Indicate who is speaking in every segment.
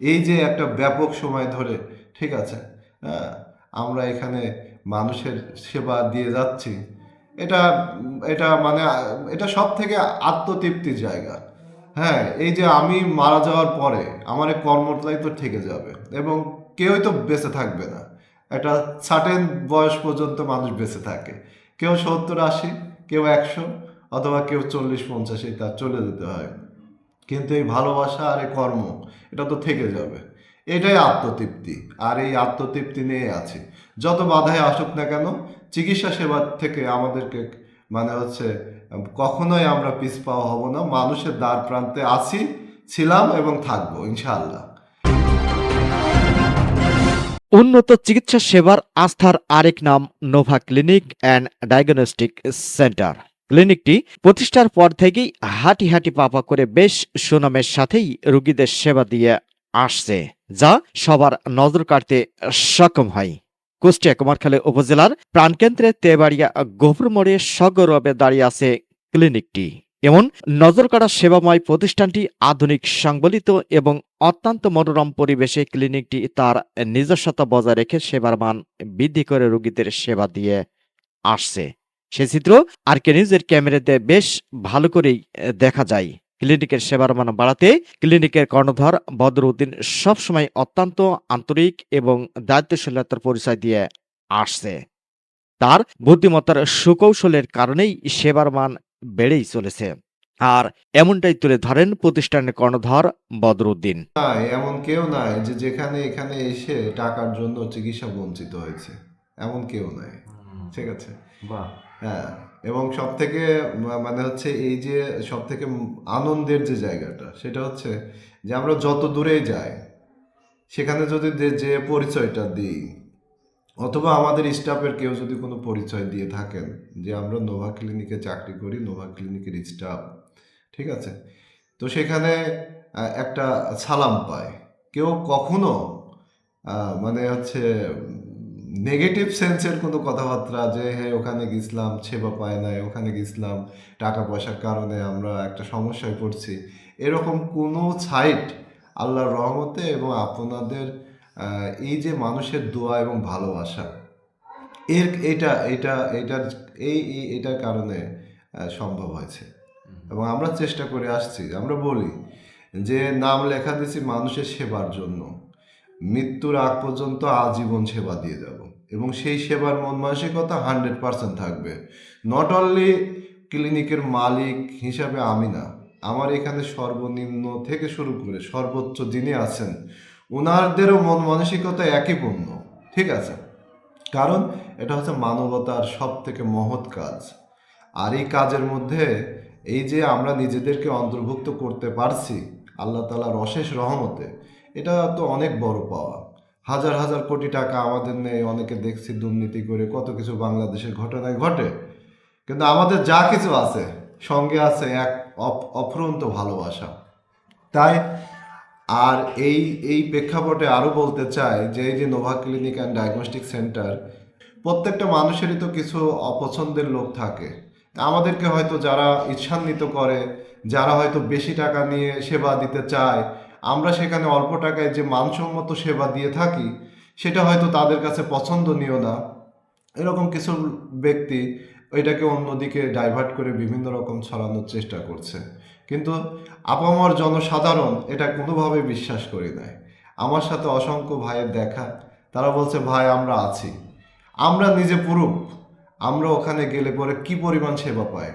Speaker 1: এই যে একটা ব্যাপক সময় ধরে, ঠিক আছে আমরা এখানে মানুষের সেবা দিয়ে যাচ্ছি, এটা এটা মানে এটা সব থেকে আত্মতৃপ্তির জায়গা। হ্যাঁ এই যে আমি মারা যাওয়ার পরে আমার এই কর্মটাই তো থেকে যাবে এবং কেউই তো বেঁচে থাকবে না। একটা সার্টেন বয়স পর্যন্ত মানুষ বেঁচে থাকে। কেউ সত্তর আশি, কেউ একশো, অথবা কেউ চল্লিশ পঞ্চাশে তার চলে যেতে হয়। কিন্তু এই ভালোবাসা আর এই কর্ম, এটা তো থেকে যাবে। এটাই আত্মতৃপ্তি, আর এই আত্মতৃপ্তি নিয়ে আছে। যত বাধায় আসুক না কেন, চিকিৎসা সেবার থেকে আমাদেরকে মানে হচ্ছে, কখনোই আমরা পিছ পাওয়া হব না। মানুষের দ্বার প্রান্তে আছি, ছিলাম এবং থাকব, ইনশাআল্লাহ।
Speaker 2: উন্নত চিকিৎসা সেবার আস্থার আরেক নাম Nova clinic and diagnostic centre. ক্লিনিকটি প্রতিষ্ঠার পর থেকেই হাঁটি হাঁটি পাপা করে বেশ সুনামের সাথেই রোগীদের সেবা দিয়ে আসছে, যা সবার নজর কাড়তে সক্ষম হয়। কুষ্টিয়া কুমারখালী উপজেলার প্রাণকেন্দ্রে তেবাড়িয়া গভুর মোড়ে সগৌরবে দাঁড়িয়ে আছে ক্লিনিকটি। এমন নজর কাড়া সেবাময় প্রতিষ্ঠানটি আধুনিক, সংবলিত এবং অত্যন্ত মনোরম পরিবেশে ক্লিনিকটি তার নিজস্বতা বজায় রেখে সেবার মান বৃদ্ধি করে রোগীদের সেবা দিয়ে আসছে। সে চিত্র আর কে নিউজের ক্যামেরাতে বেশ ভালো করেই দেখা যায়। ক্লিনিকের সেবার মান বাড়াতে ক্লিনিকের কর্ণধার বদরউদ্দিন সবসময় অত্যন্ত আন্তরিক এবং দায়িত্বশীলতার পরিচয় দিয়ে আসছে। তার বুদ্ধিমত্তার সুকৌশলের কারণেই সেবার মান বেড়েই চলেছে। আর এমনটাই তুলে ধরেন প্রতিষ্ঠানের কর্ণধার বদরুদ্দিন
Speaker 1: এমন কেউ নাই যে যেখানে এখানে এসে টাকার জন্য চিকিৎসা বঞ্চিত হয়েছে। এমন কেউ নাই। ঠিক আছে?
Speaker 3: বাহ।
Speaker 1: হ্যাঁ এবং সব থেকে মানে হচ্ছে এই যে সব থেকে আনন্দের যে জায়গাটা, সেটা হচ্ছে যে আমরা যত দূরেই যাই, সেখানে যদি যে পরিচয়টা দিই, অথবা আমাদের স্টাফের কেউ যদি কোনো পরিচয় দিয়ে থাকেন, যে আমরা নোভা ক্লিনিকে চাকরি করি, নোভা ক্লিনিকের স্টাফ, ঠিক আছে? তো সেখানে একটা সালাম পায়। কেউ কখনো মানে হচ্ছে নেগেটিভ সেন্সের কোনো কথাবার্তা যে হ্যাঁ ওখানে গেছিলাম সেবা পায় নাই ওখানে গেছিলাম টাকা পয়সার কারণে আমরা একটা সমস্যায় পড়ছি। এরকম কোনো সাইট আল্লাহর রহমতে এবং আপনাদের এই যে মানুষের দোয়া এবং ভালোবাসা এর এটা এটা এটার এই এটার কারণে সম্ভব হয়েছে। এবং আমরা চেষ্টা করে আসছি আমরা বলি যে নাম লেখা দিছি মানুষের সেবার জন্য। মৃত্যুর আগ পর্যন্ত আজীবন সেবা দিয়ে যাব। এবং সেই সেবার মন মানসিকতা হান্ড্রেড পার্সেন্ট থাকবে। নট অনলি ক্লিনিকের মালিক হিসাবে আমি না, আমার এখানে সর্বনিম্ন থেকে শুরু করে সর্বোচ্চ যিনি আছেন ওনারদেরও মন মানসিকতা একই পূর্ণ ঠিক আছে? কারণ এটা হচ্ছে মানবতার সব থেকে মহৎ কাজ। আর এই কাজের মধ্যে এই যে আমরা নিজেদেরকে অন্তর্ভুক্ত করতে পারছি, আল্লাহ তালার অশেষ রহমতে, এটা তো অনেক বড় পাওয়া। হাজার হাজার কোটি টাকা আমাদের নেই, অনেকে দেখছি দুর্নীতি করে, কত কিছু বাংলাদেশের ঘটনায় ঘটে। কিন্তু আমাদের যা কিছু আছে, সঙ্গে আছে এক অফুরন্ত ভালোবাসা। তাই আর এই এই প্রেক্ষাপটে আরও বলতে চাই যে, এই যে Nova clinic and diagnostic centre প্রত্যেকটা মানুষেরই তো কিছু অপছন্দের লোক থাকে। আমাদেরকে হয়তো যারা ঈর্ষান্বিত করে, যারা হয়তো বেশি টাকা নিয়ে সেবা দিতে চায় আমরা সেখানে অল্প টাকায় যে মানসম্মত সেবা দিয়ে থাকি, সেটা হয়তো তাদের কাছে পছন্দনীয় না। এরকম কিছু ব্যক্তি এটাকে অন্যদিকে ডাইভার্ট করে বিভিন্ন রকম ছড়ানোর চেষ্টা করছে। কিন্তু আপামর জনসাধারণ এটা কোনোভাবে বিশ্বাস করি নাই আমার সাথে অসংখ্য ভাইয়ের দেখা, তারা বলছে, ভাই, আমরা আছি। আমরা নিজে পুরুপ। আমরা ওখানে গেলে পরে কি পরিমাণ সেবা পাই?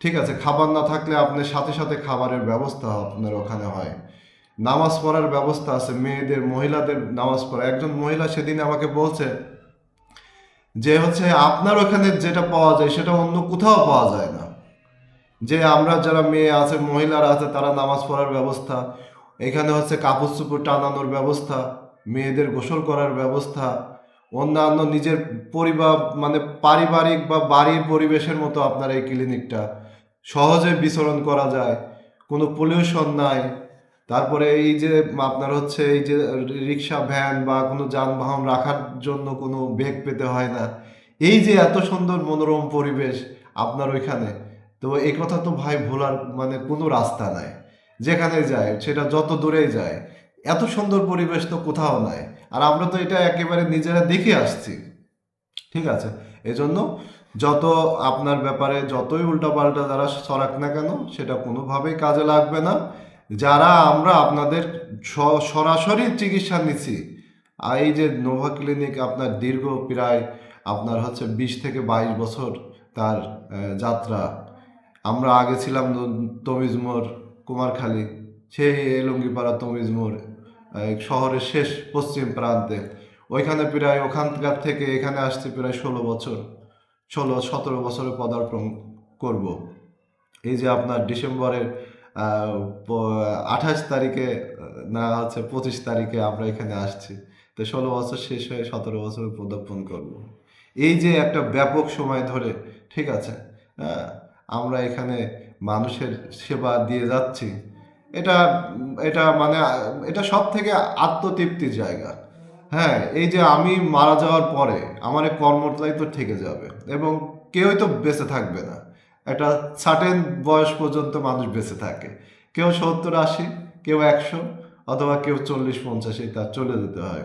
Speaker 1: ঠিক আছে, খাবার না থাকলে আপনার সাথে সাথে খাবারের ব্যবস্থা আপনার ওখানে হয়। নামাজ পড়ার ব্যবস্থা আছে, মেয়েদের, মহিলাদের নামাজ পড়া। একজন মহিলা সেদিন আমাকে বলছে যে হচ্ছে আপনার ওখানে যেটা পাওয়া যায় সেটা অন্য কোথাও পাওয়া যায় না। যে আমরা যারা মেয়ে আছে, মহিলারা আছে, তারা নামাজ পড়ার ব্যবস্থা, এখানে হচ্ছে কাপড় চোপড় টানানোর ব্যবস্থা, মেয়েদের গোসল করার ব্যবস্থা, অন্যান্য নিজের পরিবার মানে পারিবারিক বা বাড়ির পরিবেশের মতো আপনার এই ক্লিনিকটা সহজে বিচরণ করা যায়, কোনো পলিউশন নাই তারপরে এই যে আপনার হচ্ছে এই যে রিক্সা ভ্যান বা কোনো যানবাহন রাখার জন্য কোনো বেগ পেতে হয় না। এই যে এত সুন্দর মনোরম পরিবেশ আপনার ওইখানে, তো এই কথা তো ভাই ভোলার মানে কোনো রাস্তা নাই। যেখানে যায়, সেটা যত দূরেই যায়, এত সুন্দর পরিবেশ তো কোথাও নাই। আর আমরা তো এটা একেবারে নিজেরা দেখে আসছি। ঠিক আছে? এজন্য যত আপনার ব্যাপারে যতই উল্টাপাল্টা যারা সরাক না কেন, সেটা কোনোভাবেই কাজে লাগবে না। যারা আমরা আপনাদের সরাসরি চিকিৎসা আর এই যে নোভা ক্লিনিক আপনার দীর্ঘ প্রায় আপনার হচ্ছে বিশ থেকে বাইশ বছর তার যাত্রা। আমরা আগে ছিলাম তমিজমোর কুমারখালী, সেই এলঙ্গিপাড়া তমিজমোর শহরের শেষ পশ্চিম প্রান্তে। ওইখানে প্রায় ওখানকার থেকে এখানে আসছে প্রায় ষোলো বছর, ষোলো, সতেরো বছরে পদার্পণ করব। এই যে আপনার ডিসেম্বরের আঠাশ তারিখে, না, হচ্ছে পঁচিশ তারিখে আমরা এখানে আসছি। তো ষোলো বছর শেষ হয়ে সতেরো বছর পদার্পণ করব। এই যে একটা ব্যাপক সময় ধরে, ঠিক আছে আমরা এখানে মানুষের সেবা দিয়ে যাচ্ছি, এটা এটা মানে এটা সব থেকে আত্মতৃপ্তির জায়গা। হ্যাঁ এই যে আমি মারা যাওয়ার পরে আমার এই কর্মটাই তো থেকে যাবে এবং কেউই তো বেঁচে থাকবে না। একটা সার্টেন বয়স পর্যন্ত মানুষ বেঁচে থাকে। কেউ সত্তর আশি, কেউ একশো, অথবা কেউ চল্লিশ পঞ্চাশে তার চলে যেতে হয়।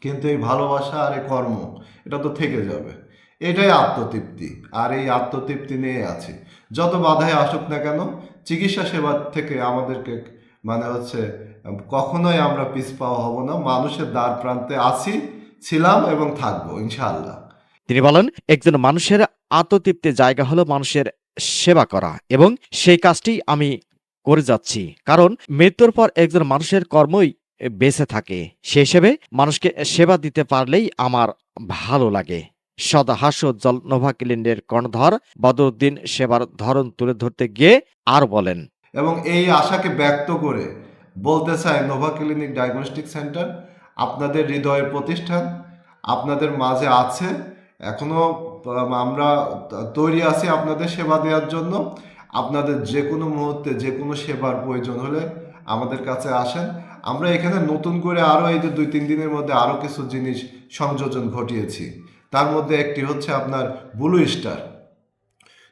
Speaker 1: কিন্তু এই ভালোবাসা আর এই কর্ম, এটা তো থেকে যাবে। এটাই আত্মতৃপ্তি, আর এই আত্মতৃপ্তি নিয়ে আছি। যত বাধায় আসুক না কেন, চিকিৎসা সেবার থেকে আমাদেরকে মানে হচ্ছে, কখনোই আমরা পিছ পাওয়া হব না। মানুষের দ্বার প্রান্তে আছি, ছিলাম এবং থাকব, ইনশাআল্লাহ।
Speaker 2: তিনি বলেন, একজন মানুষের আত্মতৃপ্তির জায়গা হলো মানুষের সেবা করা এবং সেই কাজটি আমি করে যাচ্ছি। কারণ মৃত্যুর পর একজন মানুষের কর্মই বেঁচে থাকে। সে হিসেবে মানুষকে সেবা দিতে পারলেই আমার ভালো লাগে। সদা হাস্যোজ্জ্বল নোভা ক্লিনের কর্ণধর বদরুদ্দিন সেবার ধরন তুলে ধরতে গিয়ে আর বলেন,
Speaker 1: এবং এই আশাকে ব্যক্ত করে বলতে চাই নোভা ক্লিনিক ডায়াগনস্টিক সেন্টার, আপনাদের হৃদয়ের প্রতিষ্ঠান, আপনাদের মাঝে আছে এখনও আমরা তৈরি আছি আপনাদের সেবা দেওয়ার জন্য। আপনাদের যে কোনো মুহূর্তে যে কোনো সেবার প্রয়োজন হলে আমাদের কাছে আসেন। আমরা এখানে নতুন করে আরও এই যে দুই, তিন দিনের মধ্যে আরও কিছু জিনিস সংযোজন ঘটিয়েছি। তার মধ্যে একটি হচ্ছে আপনার ব্লু স্টার।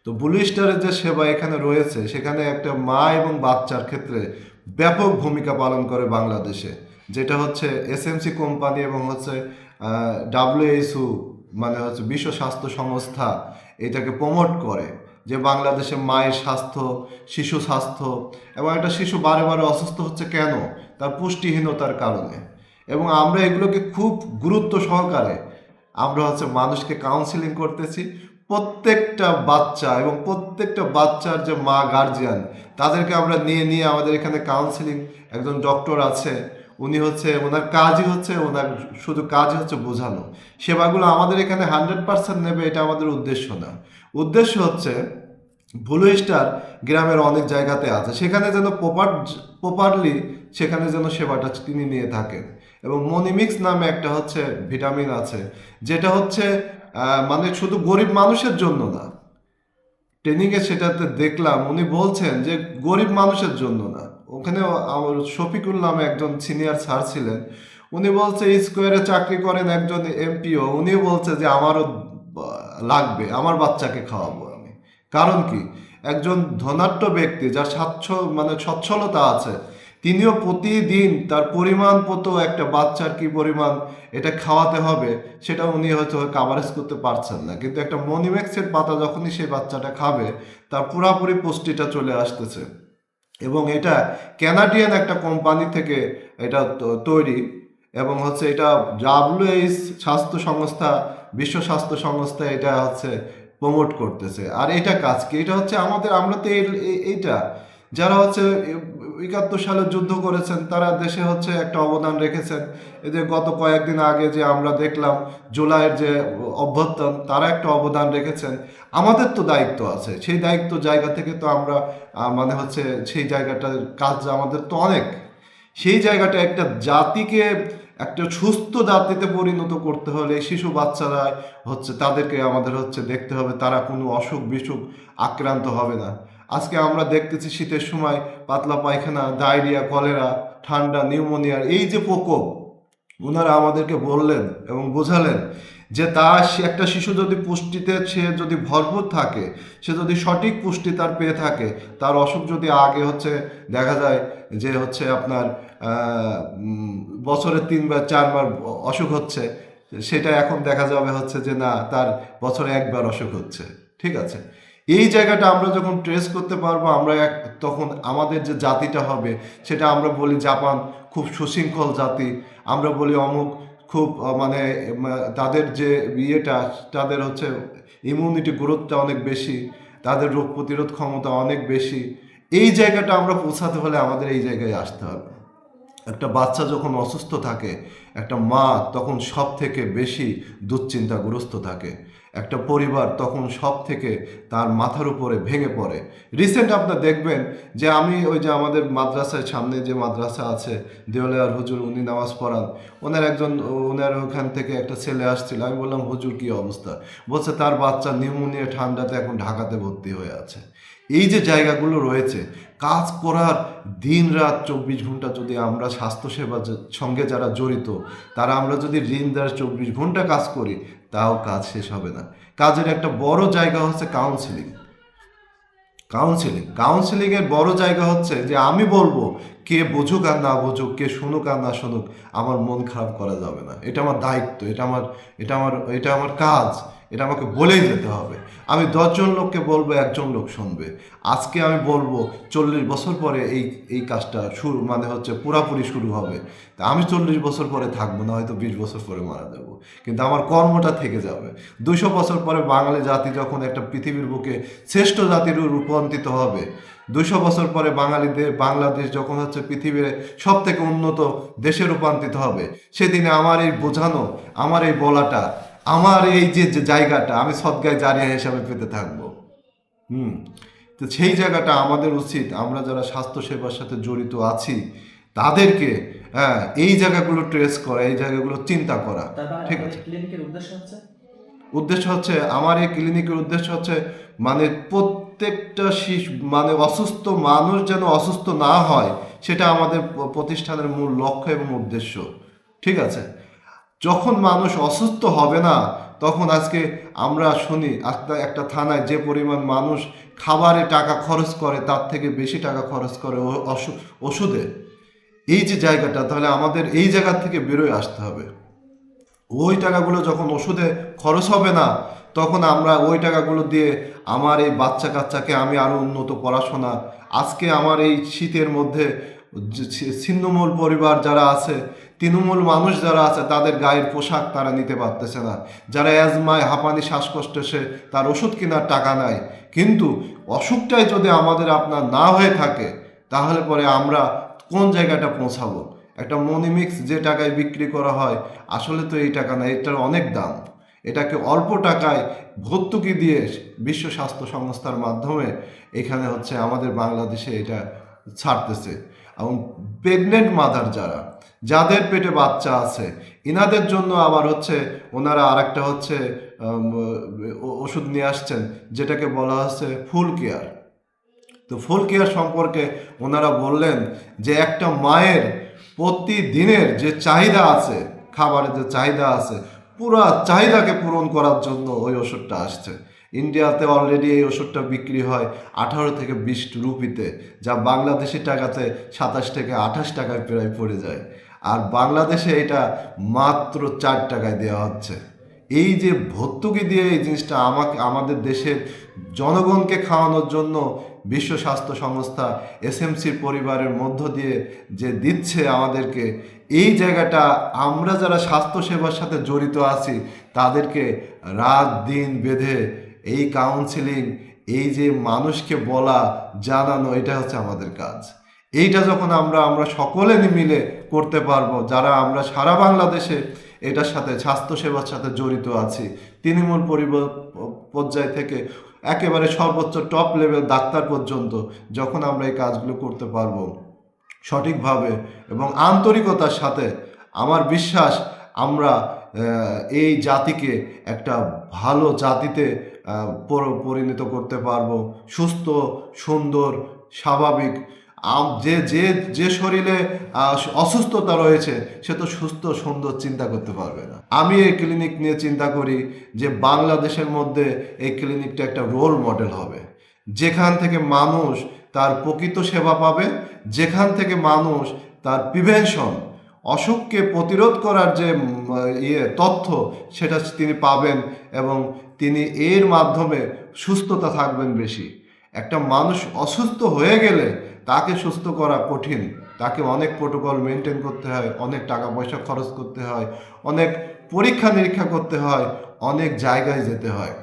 Speaker 1: তো ব্লু স্টারের যে সেবা এখানে রয়েছে, সেখানে একটা মা এবং বাচ্চার ক্ষেত্রে ব্যাপক ভূমিকা পালন করে বাংলাদেশে। যেটা হচ্ছে এসএমসি কোম্পানি এবং হচ্ছে ডাব্লিউএইচও মানে হচ্ছে বিশ্ব স্বাস্থ্য সংস্থা এটাকে প্রমোট করে যে বাংলাদেশে মায়ের স্বাস্থ্য, শিশু স্বাস্থ্য এবং একটা শিশু বারে বারে অসুস্থ হচ্ছে কেন? তার পুষ্টিহীনতার কারণে। এবং আমরা এগুলোকে খুব গুরুত্ব সহকারে আমরা হচ্ছে মানুষকে কাউন্সিলিং করতেছি। প্রত্যেকটা বাচ্চা এবং প্রত্যেকটা বাচ্চার যে মা গার্জিয়ান তাদেরকে আমরা নিয়ে নিয়ে আমাদের এখানে কাউন্সিলিং একজন ডক্টর আছে। উনি হচ্ছে, ওনার কাজই হচ্ছে, ওনার শুধু কাজই হচ্ছে বোঝানো। সেবাগুলো আমাদের এখানে হান্ড্রেড পার্সেন্ট নেবে, এটা আমাদের উদ্দেশ্য না। উদ্দেশ্য হচ্ছে ব্লু স্টার গ্রামের অনেক জায়গাতে আছে, সেখানে যেন প্রপার, প্রপারলি সেখানে যেন সেবাটা তিনি নিয়ে থাকেন। এবং মনিমিক্স নামে একটা হচ্ছে ভিটামিন আছে, যেটা হচ্ছে মানে শুধু গরিব মানুষের জন্য না ট্রেনিংয়ে সেটাতে দেখলাম, উনি বলছেন যে গরিব মানুষের জন্য না। ওখানে আমার শফিকুল নামে একজন সিনিয়র স্যার ছিলেন। উনি বলছে স্কোয়ারে চাকরি করেন একজন এমপিও উনি বলছে যে, আমারও লাগবে, আমার বাচ্চাকে খাওয়াবো আমি। কারণ কি? একজন ধনাঢ্য ব্যক্তি যার স্বাচ্ছ মানে সচ্ছলতা আছে তিনিও প্রতিদিন তার পরিমাণ মতো একটা বাচ্চার কি পরিমাণ এটা খাওয়াতে হবে, সেটা উনি হয়তো কাভারেজ করতে পারছেন না। কিন্তু একটা মনিম্যাক্সের পাতা যখনই সেই বাচ্চাটা খাবে, তার পুরাপুরি পুষ্টিটা চলে আসতেছে। এবং এটা ক্যানাডিয়ান একটা কোম্পানি থেকে এটা তৈরি এবং হচ্ছে এটা ডাব্লিউএইচ স্বাস্থ্য সংস্থা, বিশ্ব স্বাস্থ্য সংস্থা এটা হচ্ছে প্রমোট করতেছে। আর এটা কাজ কি? এটা হচ্ছে আমাদের আমরা তো এই- এই- এইটা যারা হচ্ছে একাত্তর সালে যুদ্ধ করেছেন, তারা দেশে হচ্ছে একটা অবদান রেখেছেন। এই যে গত কয়েকদিন আগে যে আমরা দেখলাম জুলাইয়ের যে অভ্যর্থন, তারা একটা অবদান রেখেছেন। আমাদের তো দায়িত্ব আছে, সেই দায়িত্ব জায়গা থেকে তো আমরা মানে হচ্ছে সেই জায়গাটার কাজ আমাদের তো অনেক। সেই জায়গাটা একটা জাতিকে, একটা সুস্থ জাতিতে পরিণত করতে হলে শিশু বাচ্চারা হচ্ছে তাদেরকে আমাদের হচ্ছে দেখতে হবে, তারা কোনো অসুখ বিসুখ আক্রান্ত হবে না। আজকে আমরা দেখতেছি শীতের সময় পাতলা পায়খানা, ডায়রিয়া, কলেরা, ঠান্ডা নিউমোনিয়ার এই যে প্রকোপ ওনারা আমাদেরকে বললেন এবং বোঝালেন যে তার একটা শিশু যদি পুষ্টিতে সে যদি ভরপুর থাকে, সে যদি সঠিক পুষ্টি তার পেয়ে থাকে, তার অসুখ যদি আগে হচ্ছে দেখা যায় যে হচ্ছে আপনার বছরে তিনবার চারবার অসুখ হচ্ছে, সেটা এখন দেখা যাবে হচ্ছে যে না, তার বছরে একবার অসুখ হচ্ছে, ঠিক আছে? এই জায়গাটা আমরা যখন ট্রেস করতে পারব, আমরা এক, তখন আমাদের যে জাতিটা হবে, সেটা আমরা বলি জাপান খুব সুশৃঙ্খল জাতি। আমরা বলি অমুক খুব মানে তাদের যে ইয়েটা, তাদের হচ্ছে ইমিউনিটি গ্রোথটা অনেক বেশি, তাদের রোগ প্রতিরোধ ক্ষমতা অনেক বেশি। এই জায়গাটা আমরা পৌঁছাতে হলে আমাদের এই জায়গায় আসতে হবে। একটা বাচ্চা যখন অসুস্থ থাকে, একটা মা তখন সব থেকে বেশি দুশ্চিন্তাগ্রস্ত থাকে। একটা পরিবার তখন সব থেকে তার মাথার উপরে ভেঙে পড়ে। রিসেন্ট আপনার দেখবেন যে আমি ওই যে আমাদের মাদ্রাসায় সামনে যে মাদ্রাসা আছে দেওয়ালিয়ার হুজুর উনি নামাজ পড়ান। ওনার একজন, ওনার ওখান থেকে একটা ছেলে আসছিল। আমি বললাম, হুজুর, কী অবস্থা? বলছে, তার বাচ্চা নিউমোনিয়া ঠান্ডাতে এখন ঢাকাতে ভর্তি হয়ে আছে। এই যে জায়গাগুলো রয়েছে, কাজ করার দিন রাত চব্বিশ ঘণ্টা যদি আমরা স্বাস্থ্যসেবা যে- সঙ্গে যারা জড়িত, তারা আমরা যদি ঋণ দেওয়ার চব্বিশ ঘণ্টা কাজ করি, তাও কাজ শেষ হবে না। কাজের একটা বড় জায়গা হচ্ছে কাউন্সিলিং কাউন্সিলিং কাউন্সিলিংয়ের বড় জায়গা হচ্ছে যে, আমি বলব, কে বুঝুক আর না বুঝুক, কে শুনুক আর না শুনুক, আমার মন খারাপ করা যাবে না। এটা আমার দায়িত্ব, এটা আমার এটা আমার এটা আমার কাজ। এটা আমাকে বলেই যেতে হবে। আমি দশজন লোককে বলব, একজন লোক শুনবে। আজকে আমি বলব, চল্লিশ বছর পরে এই এই কাজটা শুরু মানে হচ্ছে পুরাপুরি শুরু হবে। তা আমি চল্লিশ বছর পরে থাকব, না হয়তো বিশ বছর পরে মারা যাব। কিন্তু আমার কর্মটা থেকে যাবে। দুশো বছর পরে বাঙালি জাতি যখন একটা পৃথিবীর বুকে শ্রেষ্ঠ জাতির রূপান্তরিত হবে দুশো বছর পরে বাঙালিদের, বাংলাদেশ যখন হচ্ছে পৃথিবীর সব থেকে উন্নত দেশে রূপান্তরিত হবে, সেদিনে আমার এই বোঝানো, আমার এই বলাটা আমার এই যে জায়গাটা আমি সদ্গায় জারিয়া হিসাবে পেতে থাকব। হুম? তো সেই জায়গাটা আমাদের উচিত আমরা যারা স্বাস্থ্য সেবার সাথে জড়িত আছি তাদেরকে হ্যাঁ এই জায়গাগুলো ট্রেস করা এই জায়গাগুলো চিন্তা করা। ঠিক আছে।
Speaker 3: ক্লিনিকের উদ্দেশ্য হচ্ছে?
Speaker 1: উদ্দেশ্য হচ্ছে আমার এই ক্লিনিকের উদ্দেশ্য হচ্ছে মানে প্রত্যেকটা শিশু মানে অসুস্থ মানুষ যেন অসুস্থ না হয় সেটা আমাদের প্রতিষ্ঠানের মূল লক্ষ্য এবং উদ্দেশ্য। ঠিক আছে? যখন মানুষ অসুস্থ হবে না, তখন আজকে আমরা শুনি, একটা একটা থানায় যে পরিমাণ মানুষ খাবারে টাকা খরচ করে, তার থেকে বেশি টাকা খরচ করে ওষুধে। এই যে জায়গাটা, তাহলে আমাদের এই জায়গা থেকে বেরোয় আসতে হবে। ওই টাকাগুলো যখন ওষুধে খরচ হবে না, তখন আমরা ওই টাকাগুলো দিয়ে আমার এই বাচ্চা কাচ্চাকে আমি আরও উন্নত পড়াশোনা, আজকে আমার এই শীতের মধ্যে ছিন্নমূল পরিবার যারা আছে তৃণমূল মানুষ যারা আছে, তাদের গায়ের পোশাক তারা নিতে পারতেছে না। যারা অ্যাজমায়, হাঁপানি, শ্বাসকষ্ট, সে তার ওষুধ কেনার টাকা নাই। কিন্তু অসুখটাই যদি আমাদের আপনার না হয়ে থাকে, তাহলে পরে আমরা কোন জায়গাটা পৌঁছাবো? একটা মনিমিক্স যে টাকায় বিক্রি করা হয়, আসলে তো এই টাকা না, এটার অনেক দাম। এটাকে অল্প টাকায় ভর্তুকি দিয়ে বিশ্ব স্বাস্থ্য সংস্থার মাধ্যমে এখানে হচ্ছে আমাদের বাংলাদেশে এটা ছাড়তেছে। এবং প্রেগনেন্ট মাদার যারা যাদের পেটে বাচ্চা আছে, ইনাদের জন্য আবার হচ্ছে ওনারা আরেকটা হচ্ছে ওষুধ নিয়ে আসছেন, যেটাকে বলা হচ্ছে ফুল কেয়ার। তো ফুল কেয়ার সম্পর্কে ওনারা বললেন যে একটা মায়ের প্রতিদিনের যে চাহিদা আছে, খাবারের যে চাহিদা আছে, পুরো চাহিদাকে পূরণ করার জন্য ওই ওষুধটা আসছে। ইন্ডিয়াতে অলরেডি এই ওষুধটা বিক্রি হয় আঠারো থেকে বিশ রুপিতে, যা বাংলাদেশি টাকাতে সাতাশ থেকে আঠাশ টাকায় প্রায় পড়ে যায়। আর বাংলাদেশে এটা মাত্র চার টাকায় দেওয়া হচ্ছে। এই যে ভর্তুকি দিয়ে এই জিনিসটা আমাকে, আমাদের দেশের জনগণকে খাওয়ানোর জন্য বিশ্ব স্বাস্থ্য সংস্থা এসএমসির পরিবারের মধ্য দিয়ে যে দিচ্ছে আমাদেরকে, এই জায়গাটা আমরা যারা স্বাস্থ্য সেবার সাথে জড়িত আছি, তাদেরকে রাত দিন বেঁধে এই কাউন্সিলিং এই যে মানুষকে বলা, জানানো, এটা হচ্ছে আমাদের কাজ। এইটা যখন আমরা আমরা সকলে মিলে করতে পারব, যারা আমরা সারা বাংলাদেশে এটার সাথে, স্বাস্থ্যসেবার সাথে জড়িত আছি, তৃণমূল পরিবার পর্যায় থেকে একেবারে সর্বোচ্চ টপ লেভেল ডাক্তার পর্যন্ত যখন আমরা এই কাজগুলো করতে পারব, সঠিকভাবে এবং আন্তরিকতার সাথে, আমার বিশ্বাস আমরা এই জাতিকে একটা ভালো জাতিতে পরিণত করতে পারব, সুস্থ, সুন্দর, স্বাভাবিক যে যে যে শরীরে অসুস্থতা রয়েছে, সে তো সুস্থ, সুন্দর চিন্তা করতে পারবে না। আমি এই ক্লিনিক নিয়ে চিন্তা করি যে বাংলাদেশের মধ্যে এই ক্লিনিকটা একটা রোল মডেল হবে। যেখান থেকে মানুষ তার প্রকৃত সেবা পাবে, যেখান থেকে মানুষ তার প্রিভেনশন অসুখকে প্রতিরোধ করার যে ইয়ে তথ্য, সেটা তিনি পাবেন এবং তিনি এর মাধ্যমে সুস্থতা থাকবেন বেশি। একটা মানুষ অসুস্থ হয়ে গেলে তাকে সুস্থ করা কঠিন। তাকে অনেক প্রোটোকল মেনটেন করতে হয়, অনেক টাকা পয়সা খরচ করতে হয়, অনেক পরীক্ষা নিরীক্ষা করতে হয়, অনেক জায়গায় যেতে হয়।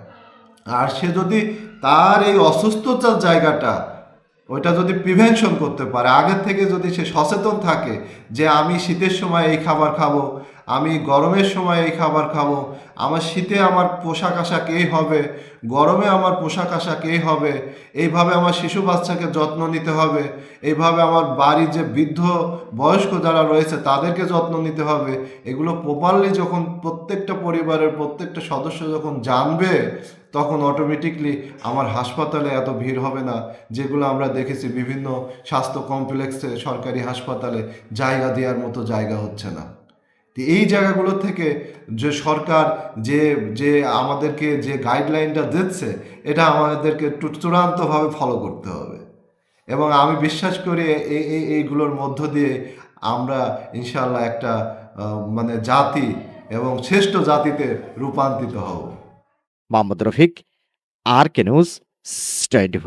Speaker 1: আর সে যদি তার এই অসুস্থতার জায়গাটা, ওইটা যদি প্রিভেনশন করতে পারে, আগের থেকে যদি সে সচেতন থাকে যে আমি শীতের সময় এই খাবার খাব আমি গরমের সময় এই খাবার খাব। আমার শীতে আমার পোশাক আশাক এই হবে। গরমে আমার পোশাক আশাক এই হবে। এইভাবে আমার শিশু বাচ্চাকে যত্ন নিতে হবে। এইভাবে আমার বাড়ির যে বৃদ্ধ বয়স্ক যারা রয়েছে, তাদেরকে যত্ন নিতে হবে। এগুলো প্রপারলি যখন প্রত্যেকটা পরিবারের প্রত্যেকটা সদস্য যখন জানবে, তখন অটোমেটিকলি আমার হাসপাতালে এত ভিড় হবে না, যেগুলো আমরা দেখেছি বিভিন্ন স্বাস্থ্য কমপ্লেক্সে সরকারি হাসপাতালে জায়গা দেওয়ার মতো জায়গা হচ্ছে না। তো এই জায়গাগুলো থেকে যে সরকার যে যে আমাদেরকে যে গাইডলাইনটা দিচ্ছে, এটা আমাদেরকে চূড়ান্তভাবে ফলো করতে হবে। এবং আমি বিশ্বাস করি এই এই এইগুলোর মধ্য দিয়ে আমরা ইনশাল্লাহ একটা মানে জাতি এবং শ্রেষ্ঠ জাতিতে রূপান্তরিত হব।
Speaker 2: Mohammad Rafiq, R K news twenty